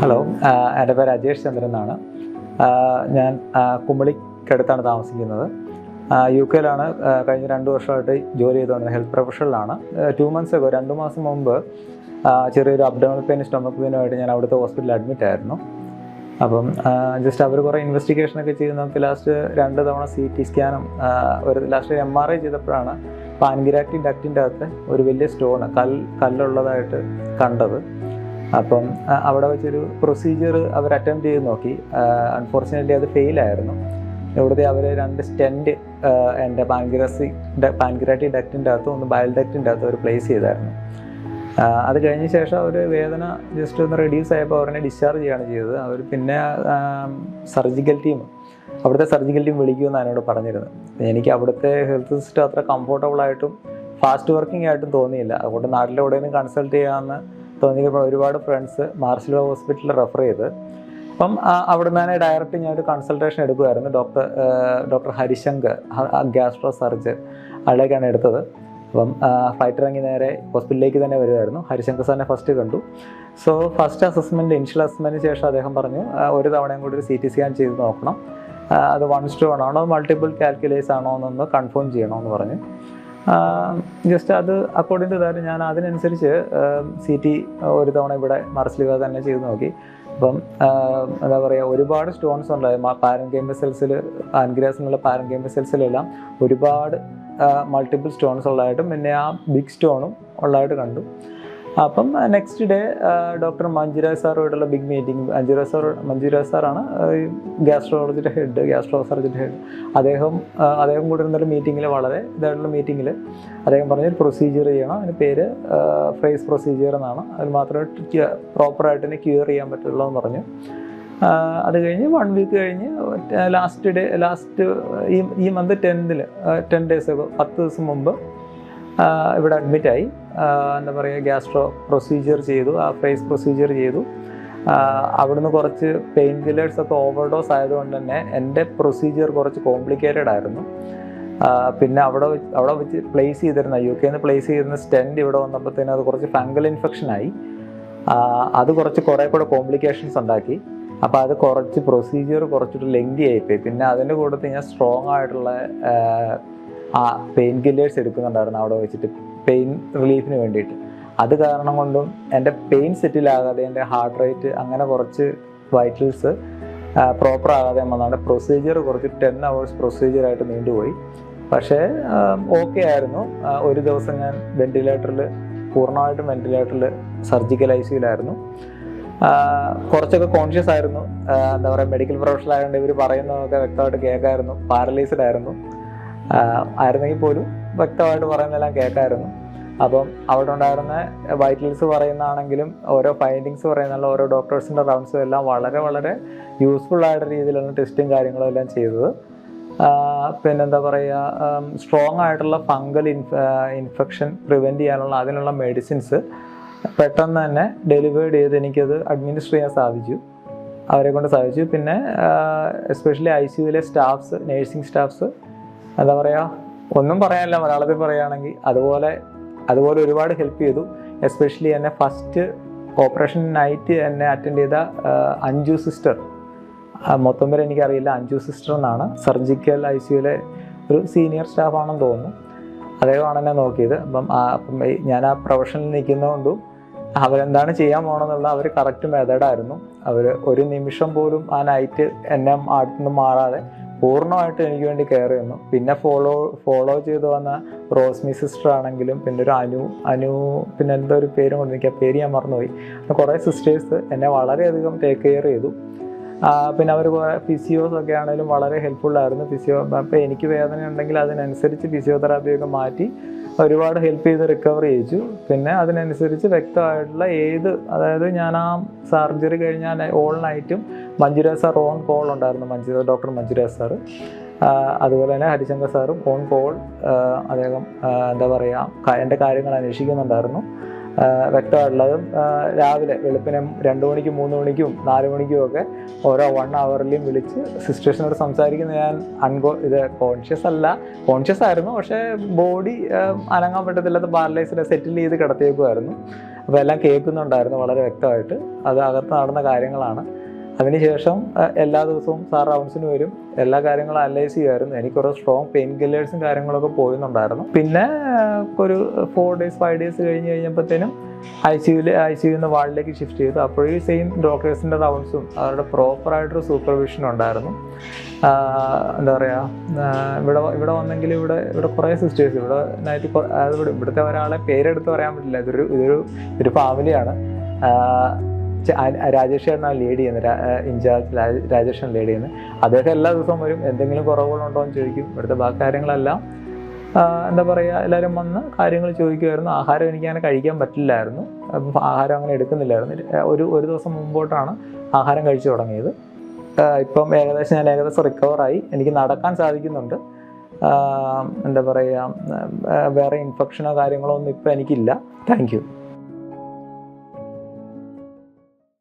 Hello എന്റെ പേര് അജേഷ് ചന്ദ്രൻ എന്നാണ്. ഞാൻ കുമ്പളിക്കടുത്താണ് താമസിക്കുന്നത്. യു കെയിലാണ് കഴിഞ്ഞ രണ്ട് വർഷമായിട്ട് ജോലി ചെയ്തുകൊണ്ടിരുന്നത് ഹെൽത്ത് പ്രൊഫഷണലാണ്. ടു മന്ത്സ് ഒക്കെ രണ്ട് മാസം മുമ്പ് ചെറിയൊരു അബ്ഡോമൽ പെയിൻ സ്റ്റൊമക് പെയിനുമായിട്ട് ഞാൻ അവിടുത്തെ ഹോസ്പിറ്റലിൽ അഡ്മിറ്റ് ആയിരുന്നു. അപ്പം ജസ്റ്റ് അവർ കുറേ ഇൻവെസ്റ്റിഗേഷനൊക്കെ ചെയ്ത് നമുക്ക് ലാസ്റ്റ് രണ്ട് തവണ സി ടി സ്കാനും ഒരു ലാസ്റ്റ് എം ആർ ഐ ചെയ്തപ്പോഴാണ് പാൻഗിരാക്റ്റി ഡക്റ്റിന്റെ അകത്ത് ഒരു വലിയ സ്റ്റോണ് കൽ കല്ലുള്ളതായിട്ട് കണ്ടത്. അപ്പം അവിടെ വെച്ചൊരു പ്രൊസീജിയർ അവർ അറ്റംപ്റ്റ് ചെയ്ത് നോക്കി. അൺഫോർച്ചുനേറ്റ്ലി അത് ഫെയിലായിരുന്നു ഇവിടുത്തെ അവർ രണ്ട് സ്റ്റെന്റ് എന്റെ പാൻഗ്രാസി പാൻഗ്രാറ്റി ഡക്റ്റിന്റെ അകത്തും ഒന്ന് ബയൽ ഡക്റ്റിന്റെ അകത്തും അവർ പ്ലേസ് ചെയ്തായിരുന്നു. അത് കഴിഞ്ഞ ശേഷം അവർ വേദന ജസ്റ്റ് ഒന്ന് റെഡ്യൂസ് ആയപ്പോൾ അവരെ ഡിസ്ചാർജ് ചെയ്യാണ് ചെയ്തത്. അവർ പിന്നെ സർജിക്കൽ ടീം അവിടുത്തെ സർജിക്കൽ ടീം വിളിക്കുമെന്ന് എന്നോട് പറഞ്ഞിരുന്നത്. എനിക്ക് അവിടുത്തെ ഹെൽത്ത് സിസ്റ്റം അത്ര കംഫർട്ടബിൾ ആയിട്ടും ഫാസ്റ്റ് വർക്കിംഗ് ആയിട്ടും തോന്നിയില്ല. അതുകൊണ്ട് നാട്ടിലെവിടെയെങ്കിലും കൺസൾട്ട് ചെയ്യാമെന്ന് തോന്നിയപ്പോൾ ഒരുപാട് ഫ്രണ്ട്സ് മാർസിലോ ഹോസ്പിറ്റലിൽ റെഫർ ചെയ്ത്. അപ്പം അവിടെ അവിടുന്ന് തന്നെ ഡയറക്റ്റ് ഞാനൊരു consultation എടുക്കുമായിരുന്നു doctor doctor Harishankar gastro surgeon അയാളേക്കാണ് എടുത്തത്. അപ്പം ഫ്ലൈറ്റ് ഇറങ്ങി നേരെ ഹോസ്പിറ്റലിലേക്ക് തന്നെ വരുമായിരുന്നു ഹരിശങ്കർ സാറിനെ ഫസ്റ്റ് കണ്ടു. സോ ഫസ്റ്റ് അസസ്മെന്റ് ഇനിഷ്യൽ അസസ്മെന്റിന് ശേഷം അദ്ദേഹം പറഞ്ഞു ഒരു തവണയും കൂടി ഒരു സി ടി സ്കാൻ ചെയ്ത് നോക്കണം. അത് വൺ സ്റ്റോൺ ആണോ മൾട്ടിപ്പിൾ കാൽക്കുലേസ് ആണോ എന്നൊന്ന് കൺഫേം ചെയ്യണമെന്ന് പറഞ്ഞു. ജസ്റ്റ് അത് അക്കോർഡിംഗ് ടു ദാറ്റ് ഞാൻ അതിനനുസരിച്ച് സി ടി ഒരു തവണ ഇവിടെ മറസ്ലിവ തന്നെ ചെയ്ത് നോക്കി. അപ്പം എന്താ പറയുക ഒരുപാട് സ്റ്റോൺസ് ഉണ്ടായി പാരൻകേമ്പ സെൽസിൽ ആൻഗ്രാസിനുള്ള പാരൻകേമ്പ സെൽസിലെല്ലാം ഒരുപാട് മൾട്ടിപ്പിൾ സ്റ്റോൺസ് ഉള്ളതായിട്ടും പിന്നെ ആ ബിഗ് സ്റ്റോണും ഉള്ളതായിട്ട് കണ്ടു. അപ്പം next day doctor Manjuraj സാറുമായിട്ടുള്ള big meeting Manjuraj sir Manjuraj സാറാണ് ഗ്യാസ്ട്രോളജിയുടെ ഹെഡ് ഗ്യാസ്ട്രോ സർജന്റെ ഹെഡ് അദ്ദേഹം അദ്ദേഹം കൂടെ ഇരുന്നൊരു മീറ്റിങ്ങിൽ വളരെ ഇതായിട്ടുള്ള മീറ്റിങ്ങിൽ അദ്ദേഹം പറഞ്ഞൊരു പ്രൊസീജിയർ ചെയ്യണം. അതിന് പേര് ഫ്രേസ് പ്രൊസീജിയർ എന്നാണ്. അത് മാത്രമേ പ്രോപ്പറായിട്ട് തന്നെ ക്യൂർ ചെയ്യാൻ പറ്റുള്ളൂ എന്ന് പറഞ്ഞു. അത് കഴിഞ്ഞ് വൺ വീക്ക് കഴിഞ്ഞ് ലാസ്റ്റ് ഡേ ലാസ്റ്റ് ഈ ഈ മന്ത് ടെൻതിൽ ടെൻ ഡേയ്സ് പത്ത് ദിവസം മുമ്പ് ഇവിടെ അഡ്മിറ്റായി എന്താ പറയുക ഗ്യാസ്ട്രോ പ്രൊസീജിയർ ചെയ്തു ആ ഫേസ് പ്രൊസീജിയർ ചെയ്തു. അവിടുന്ന് കുറച്ച് പെയിൻ കില്ലേഴ്സ് ഒക്കെ ഓവർഡോസ് ആയതുകൊണ്ട് തന്നെ എന്റെ പ്രൊസീജിയർ കുറച്ച് കോംപ്ലിക്കേറ്റഡ് ആയിരുന്നു. പിന്നെ അവിടെ അവിടെ വെച്ച് പ്ലേസ് ചെയ്തിരുന്ന യു കെന്ന് പ്ലേസ് ചെയ്തിരുന്ന സ്റ്റെൻഡ് ഇവിടെ വന്നപ്പോഴത്തേനും അത് കുറച്ച് ഫംഗൽ ഇൻഫെക്ഷൻ ആയി. അത് കുറച്ച് കുറേ കൂടെ കോംപ്ലിക്കേഷൻസ് ഉണ്ടാക്കി. അപ്പോൾ അത് കുറച്ച് പ്രൊസീജിയർ കുറച്ചൊരു ലെങ്തി ആയിപ്പോയി. പിന്നെ അതിന്റെ കൂട്ടത്തിൽ ഞാൻ സ്ട്രോങ് ആയിട്ടുള്ള ആ പെയിൻ കില്ലേഴ്സ് എടുക്കുന്നുണ്ടായിരുന്നു അവിടെ വെച്ചിട്ട്. പെയിൻ റിലീഫിന് വേണ്ടിയിട്ട്. അത് കാരണം കൊണ്ടും എന്റെ പെയിൻ സെറ്റിലാകാതെ എന്റെ ഹാർട്ട് റേറ്റ് അങ്ങനെ കുറച്ച് വൈറ്റൽസ് പ്രോപ്പർ ആകാതെ വന്നതാണ്. പ്രൊസീജിയർ കുറച്ച് ടെൻ അവേഴ്സ് പ്രൊസീജിയറായിട്ട് നീണ്ടുപോയി. പക്ഷേ ഓക്കെ ആയിരുന്നു. ഒരു ദിവസം ഞാൻ വെന്റിലേറ്ററിൽ പൂർണമായിട്ടും വെന്റിലേറ്ററിൽ സർജിക്കൽ ഐ സിയിലായിരുന്നു കുറച്ചൊക്കെ കോൺഷ്യസ് ആയിരുന്നു. എന്താ പറയുക മെഡിക്കൽ പ്രൊഫഷണൽ ആയതുകൊണ്ട് ഇവർ പറയുന്നതൊക്കെ വ്യക്തമായിട്ട് കേൾക്കായിരുന്നു. പാരലൈസ്ഡ് ആയിരുന്നു. ആയിരുന്നെങ്കിൽ പോലും വ്യക്തമായിട്ട് പറയുന്നതെല്ലാം കേൾക്കായിരുന്നു. അപ്പം അവിടെ ഉണ്ടായിരുന്ന വൈറ്റൽസ് പറയുന്നതാണെങ്കിലും ഓരോ ഫൈൻഡിങ്സ് പറയുന്നുള്ള ഓരോ ഡോക്ടേഴ്സിന്റെ റൗണ്ട്സും എല്ലാം വളരെ വളരെ യൂസ്ഫുൾ ആയിട്ട് രീതിയിലാണ് ടെസ്റ്റും കാര്യങ്ങളും എല്ലാം ചെയ്തത്. പിന്നെന്താ പറയുക സ്ട്രോങ് ആയിട്ടുള്ള ഫംഗൽ ഇൻഫ ഇൻഫെക്ഷൻ പ്രിവെന്റ് ചെയ്യാനുള്ള അതിനുള്ള മെഡിസിൻസ് പെട്ടെന്ന് തന്നെ ഡെലിവേർഡ് ചെയ്ത് എനിക്കത് അഡ്മിനിസ്റ്റർ ചെയ്യാൻ സാധിച്ചു. അവരെ കൊണ്ട് സാധിച്ചു. പിന്നെ എസ്പെഷ്യലി ഐ സി യുവിലെ സ്റ്റാഫ്സ് നേഴ്സിംഗ് സ്റ്റാഫ്സ് എന്താ പറയുക ഒന്നും പറയാനില്ല. മലയാളത്തിൽ പറയുകയാണെങ്കിൽ അതുപോലെ അതുപോലെ ഒരുപാട് ഹെൽപ്പ് ചെയ്തു. എസ്പെഷ്യലി എന്നെ ഫസ്റ്റ് ഓപ്പറേഷൻ നൈറ്റ് എന്നെ അറ്റൻഡ് ചെയ്ത അഞ്ജു സിസ്റ്റർ മൊത്തം വരെ എനിക്കറിയില്ല. അഞ്ജു സിസ്റ്റർ എന്നാണ്. സർജിക്കൽ ഐ സിയുലെ ഒരു സീനിയർ സ്റ്റാഫാണെന്ന് തോന്നുന്നു. അദ്ദേഹമാണ് എന്നെ നോക്കിയത്. അപ്പം അപ്പം ഞാൻ ആ പ്രൊഫഷനിൽ നിൽക്കുന്നതുകൊണ്ടും അവരെന്താണ് ചെയ്യാൻ പോകണമെന്നുള്ള അവർ കറക്റ്റ് മെത്തേഡായിരുന്നു അവർ ഒരു നിമിഷം പോലും ആ നൈറ്റ് എന്നെ അടുത്തുനിന്ന് മാറാതെ പൂർണമായിട്ട് എനിക്ക് വേണ്ടി കെയർ ചെയ്യുന്നു. പിന്നെ ഫോളോ ഫോളോ ചെയ്തു വന്ന റോസ്മി സിസ്റ്റർ ആണെങ്കിലും പിന്നെ ഒരു അനു അനു പിന്നെ എന്തോ ഒരു പേരും കൊണ്ട് എനിക്ക് ആ പേര് ഞാൻ മറന്നുപോയി. കുറേ സിസ്റ്റേഴ്സ് എന്നെ വളരെയധികം ടേക്ക് കെയർ ചെയ്തു. പിന്നെ അവർ കുറേ ഫിസിയോസ് ഒക്കെ ആണെങ്കിലും വളരെ ഹെൽപ്ഫുൾ ആയിരുന്നു. ഫിസിയോ അപ്പോൾ എനിക്ക് വേദന ഉണ്ടെങ്കിൽ അതിനനുസരിച്ച് ഫിസിയോതെറാപ്പിയൊക്കെ മാറ്റി ഒരുപാട് ഹെൽപ്പ് ചെയ്ത് റിക്കവർ ചെയ്യിച്ചു. പിന്നെ അതിനനുസരിച്ച് വ്യക്തമായിട്ടുള്ള ഏത് അതായത് ഞാൻ ആ സർജറി കഴിഞ്ഞാൽ ഓൾ നൈറ്റും മഞ്ജുരാജ് സാർ ഓൺ കോൾ ഉണ്ടായിരുന്നു മഞ്ജുര ഡോക്ടർ മഞ്ജുരാജ് സാർ. അതുപോലെ തന്നെ ഹരിശങ്കർ സാറും ഓൺ കോൾ അദ്ദേഹം എന്താ പറയുക എന്റെ കാര്യങ്ങൾ അന്വേഷിക്കുന്നുണ്ടായിരുന്നു. വ്യക്തമായിട്ടുള്ളതും രാവിലെ വെളുപ്പിനെ രണ്ട് മണിക്കും മൂന്ന് മണിക്കും നാല് മണിക്കും ഒക്കെ ഓരോ വൺ അവറിലും വിളിച്ച് സിസ്റ്റേഴ്സിനോട് സംസാരിക്കുന്ന ഞാൻ അൺകോ ഇത് കോൺഷ്യസ് അല്ല. കോൺഷ്യസ് ആയിരുന്നു പക്ഷേ ബോഡി അനങ്ങാൻ പറ്റത്തില്ലാത്ത പാരലൈസിനെ സെറ്റിൽ ചെയ്ത് കിടത്തിയേക്കുമായിരുന്നു അപ്പോൾ എല്ലാം കേൾക്കുന്നുണ്ടായിരുന്നു വളരെ വ്യക്തമായിട്ട്. അത് അകത്ത് നടന്ന കാര്യങ്ങളാണ്. അതിനുശേഷം എല്ലാ ദിവസവും സാർ റൗണ്ട്സിന് വരും. എല്ലാ കാര്യങ്ങളും അനലൈസ് ചെയ്യുമായിരുന്നു. എനിക്ക് കുറേ സ്ട്രോങ് പെയിൻ കില്ലേഴ്സും കാര്യങ്ങളൊക്കെ പോയിരുന്നുണ്ടായിരുന്നു പിന്നെ ഒരു ഫോർ ഡേയ്സ് ഫൈവ് ഡേയ്സ് കഴിഞ്ഞ് കഴിഞ്ഞപ്പോഴത്തേനും ഐ സിയുവിൽ ഐ സിയു നിന്ന് വാർഡിലേക്ക് ഷിഫ്റ്റ് ചെയ്തു. അപ്പോഴേ സെയിം ഡോക്ടേഴ്സിന്റെ റൗണ്ട്സും അവരുടെ പ്രോപ്പറായിട്ടൊരു സൂപ്പർവിഷൻ ഉണ്ടായിരുന്നു. എന്താ പറയുക ഇവിടെ ഇവിടെ വന്നെങ്കിൽ ഇവിടെ ഇവിടെ കുറേ സിസ്റ്റേഴ്സ് ഇവിടെ നൈറ്റ് ഇവിടെ ഇവിടുത്തെ ഒരാളെ പേരെടുത്ത് പറയാൻ പറ്റില്ല. ഇതൊരു ഇതൊരു ഒരു ഫാമിലിയാണ് രാജേഷ് ചേട്ടനാണ് ലീഡ് ചെയ്യുന്നത് ഇൻചാർജ് രാജേഷാണ് ലീഡ് ചെയ്യുന്നത് അദ്ദേഹം എല്ലാ ദിവസവും വരും. എന്തെങ്കിലും കുറവുകളുണ്ടോ എന്ന് ചോദിക്കും. ഇവിടുത്തെ ബാക്കി കാര്യങ്ങളെല്ലാം എന്താ പറയുക എല്ലാവരും വന്ന് കാര്യങ്ങൾ ചോദിക്കുമായിരുന്നു. ആഹാരം എനിക്ക് അങ്ങനെ കഴിക്കാൻ പറ്റില്ലായിരുന്നു. ആഹാരം അങ്ങനെ എടുക്കുന്നില്ലായിരുന്നു. ഒരു ഒരു ദിവസം മുമ്പോട്ടാണ് ആഹാരം കഴിച്ചു തുടങ്ങിയത്. ഇപ്പം ഏകദേശം ഞാൻ ഏകദേശം റിക്കവറായി എനിക്ക് നടക്കാൻ സാധിക്കുന്നുണ്ട്. എന്താ പറയുക വേറെ ഇൻഫെക്ഷനോ കാര്യങ്ങളോ ഒന്നും ഇപ്പം എനിക്കില്ല. താങ്ക്